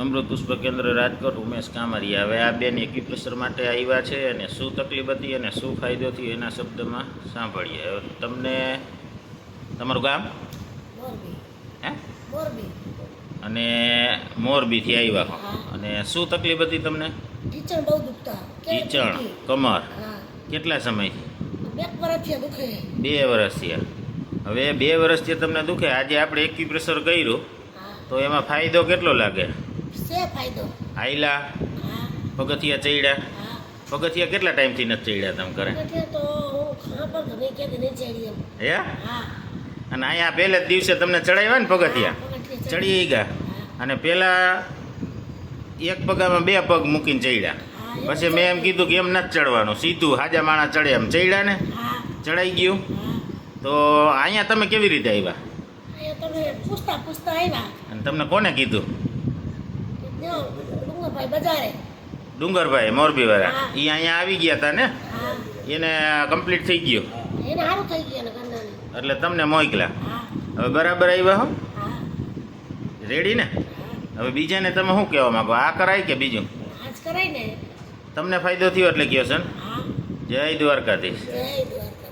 અમૃત પુષ્પ કેન્દ્ર રાજકોટ ઉમેશ કામરિયા હવે આ બેન એક્યુપ્રેશર માટે આવ્યા છે અને શું તકલીફ હતી અને શું ફાયદો થયો એના શબ્દમાં સાંભળીએ. હવે તમને તમારું ગામ? હે? અને મોરબીથી આવ્યા હો. અને શું તકલીફ હતી તમને? ઢીચણ? કમર. કેટલા સમયથી? બે વર્ષથી હવે બે વર્ષથી તમને દુખે. આજે આપણે એક્યુપ્રેશર કર્યું. તો એમાં ફાયદો કેટલો લાગે? ફાયદો? આયલા પગથિયા ચડ્યા? પગથિયા કેટલા ટાઈમથી નથી ચડ્યા તમે કરે તો હું ખા ક્યાંથી નહીં ચડી એમ હે? અને અહીંયા પહેલે જ દિવસે તમને ચડાવ્યા ને પગથિયા? ચડી ગયા. અને પેલા એક પગામાં બે પગ મૂકીને ચડ્યા. પછી મેં એમ કીધું કે એમ નથી ચડવાનું. સીધું હાજા માણા ચડે એમ ચડ્યા ને? ચડાઈ ગયું. તો અહીંયા તમે કેવી રીતે આવ્યા? અહીંયા તમે પૂછતા પૂછતા આવ્યા. અને તમને કોને કીધું? ડુંગરભાઈ બજારે. ડુંગરભાઈ મોરબીવાળા. હા. એ અહીંયા આવી ગયા હતા ને? એને કમ્પ્લીટ થઈ ગયું. એને સારું થઈ ગયું એટલે તમને મોકલા હવે બરાબર આવ્યા હો? હા. રેડી ને? હવે બીજાને તમે શું કહેવા માંગો? આ કરાય કે બીજું? આજ કરાય ને. તમને ફાયદો થયો એટલે કહો છે ને? જય દ્વારકાધીશ. જય દ્વારકા